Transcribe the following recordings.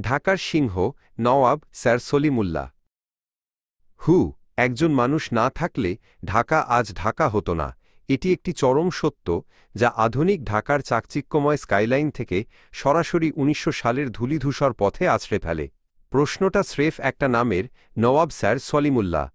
ঢাকার সিংহ নওয়াব স্যার সলিমুল্লাহ। হু, একজন মানুষ না থাকলে ঢাকা আজ ঢাকা হতো না। এটি একটি চরম সত্য যা আধুনিক ঢাকার চাকচিক্যময় স্কাইলাইন থেকে সরাসরি উনিশশো সালের ধূলিধূসর পথে আছড়ে ফেলে। প্রশ্নটা স্রেফ একটা নামের, নওয়াব স্যার সলিমুল্লাহ।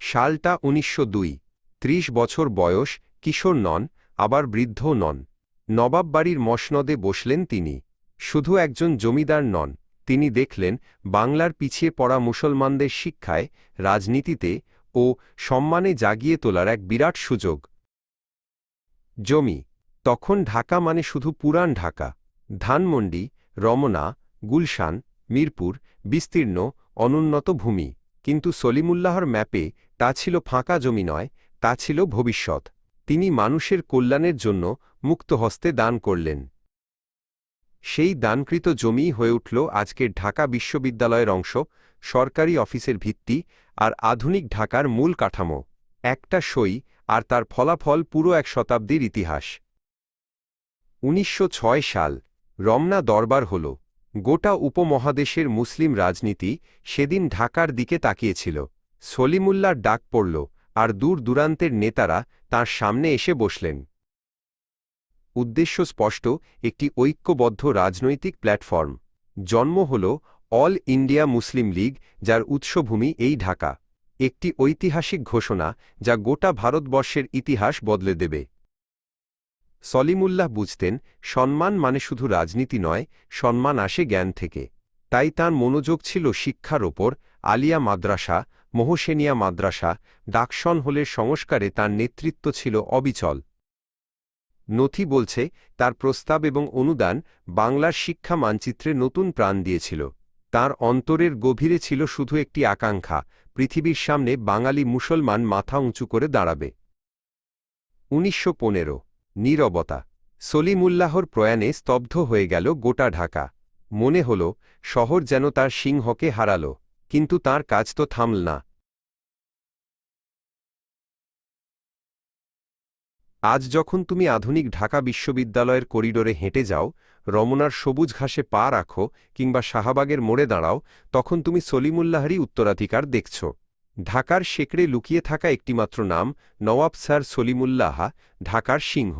সালটা উনিশশো দুই। ত্রিশ বছর বয়স, কিশোর নন, আবার বৃদ্ধও নন। নবাব বাড়ির মসনদে বসলেন তিনি। শুধু একজন জমিদার নন, তিনি দেখলেন, বাংলার পিছিয়ে পড়া মুসলমানদের শিক্ষায়, রাজনীতিতে ও সম্মানে জাগিয়ে তোলার এক বিরাট সুযোগ। জমি, তখন ঢাকা মানে শুধু পুরান ঢাকা। ধানমন্ডি, রমনা, গুলশান, মিরপুর, বিস্তীর্ণ, অনুন্নত ভূমি। কিন্তু সলিমুল্লাহর ম্যাপে তা ছিল ফাঁকা জমি নয়, তা ছিল ভবিষ্যৎ। তিনি মানুষের কল্যাণের জন্য মুক্ত হস্তে দান করলেন। সেই দানকৃত জমি হয়ে উঠল আজকের ঢাকা বিশ্ববিদ্যালয়ের অংশ, সরকারি অফিসের ভিত্তি আর আধুনিক ঢাকার মূল কাঠামো। একটা সই আর তার ফলাফল পুরো এক শতাব্দীর ইতিহাস। উনিশশো ছয় সাল, রমনা দরবার হল। গোটা উপমহাদেশের মুসলিম রাজনীতি সেদিন ঢাকার দিকে তাকিয়েছিল। সলিমুল্লার ডাক পড়ল আর দূর দূরান্তের নেতারা তার সামনে এসে বসলেন। উদ্দেশ্য স্পষ্ট, একটি ঐক্যবদ্ধ রাজনৈতিক প্ল্যাটফর্ম। জন্ম হল অল ইন্ডিয়া মুসলিম লীগ, যার উৎসভূমি এই ঢাকা। একটি ঐতিহাসিক ঘোষণা, যা গোটা ভারতবর্ষের ইতিহাস বদলে দেবে। সলিমুল্লাহ বুঝতেন, সম্মান মানে শুধু রাজনীতি নয়, সম্মান আসে জ্ঞান থেকে। তাই তার মনোযোগ ছিল শিক্ষার ওপর, আলিয়া মাদ্রাসা, মোহসেনিয়া মাদ্রাসা ডাকশন হলের সংস্কারে তার নেতৃত্ব ছিল অবিচল। নথি বলছে, তার প্রস্তাব এবং অনুদান বাংলার শিক্ষা মানচিত্রে নতুন প্রাণ দিয়েছিল। তার অন্তরের গভীরে ছিল শুধু একটি আকাঙ্ক্ষা, পৃথিবীর সামনে বাঙালি মুসলমান মাথা উঁচু করে দাঁড়াবে। উনিশশো পনেরো, নীরবতা। সলিমুল্লাহর প্রয়াণে স্তব্ধ হয়ে গেল গোটা ঢাকা। মনে হল, শহর যেন তার সিংহকে হারাল, কিন্তু তার কাজ তো থামল না। আজ যখন তুমি আধুনিক ঢাকা বিশ্ববিদ্যালয়ের করিডোরে হেঁটে যাও, রমনার সবুজ ঘাসে পা রাখো কিংবা শাহবাগের মোড়ে দাঁড়াও, তখন তুমি সলিমুল্লাহরই উত্তরাধিকার দেখছ। ঢাকার শেকড়ে লুকিয়ে থাকা একটিমাত্র নাম নওয়াব স্যার সলিমুল্লাহা, ঢাকার সিংহ।